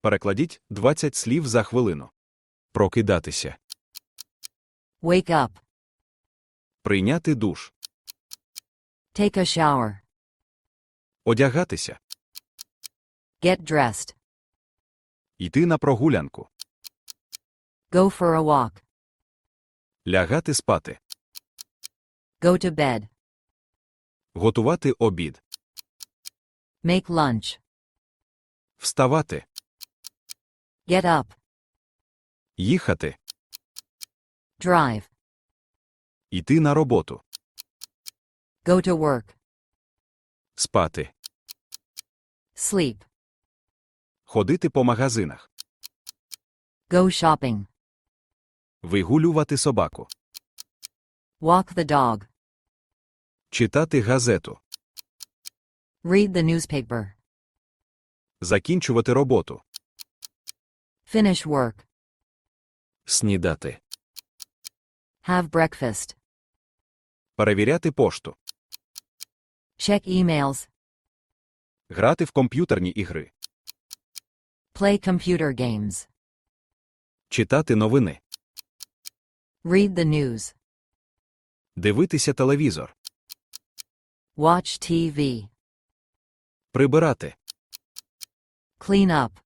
Перекладіть 20 слів за хвилину. Прокидатися. Wake up. Прийняти душ. Take a shower. Одягатися. Get dressed. Йти на прогулянку. Go for a walk. Лягати спати. Go to bed. Готувати обід. Make lunch. Вставати. Get up. Їхати. Drive. Йти на роботу. Go to work. Спати. Sleep. Ходити по магазинах. Go shopping. Вигулювати собаку. Walk the dog. Читати газету. Read the newspaper. Закінчувати роботу. Finish work. Снідати. Have breakfast. Перевіряти пошту. Check emails. Грати в комп'ютерні ігри. Play computer games. Читати новини. Read the news. Дивитися телевізор. Watch TV. Прибирати. Clean up.